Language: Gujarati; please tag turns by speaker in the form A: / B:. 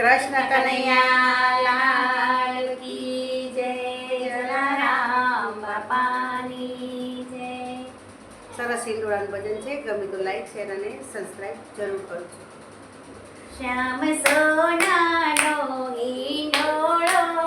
A: કૃષ્ણ કનૈયા લાલ કી જય જલારામ બાપાની જય. સરસ હિન્દુળાનું ભજન છે. ગમે તો લાઈક શેર અને સબસ્ક્રાઈબ જરૂર કરજો.
B: શ્યામ સોનાનો
A: હિંડોળો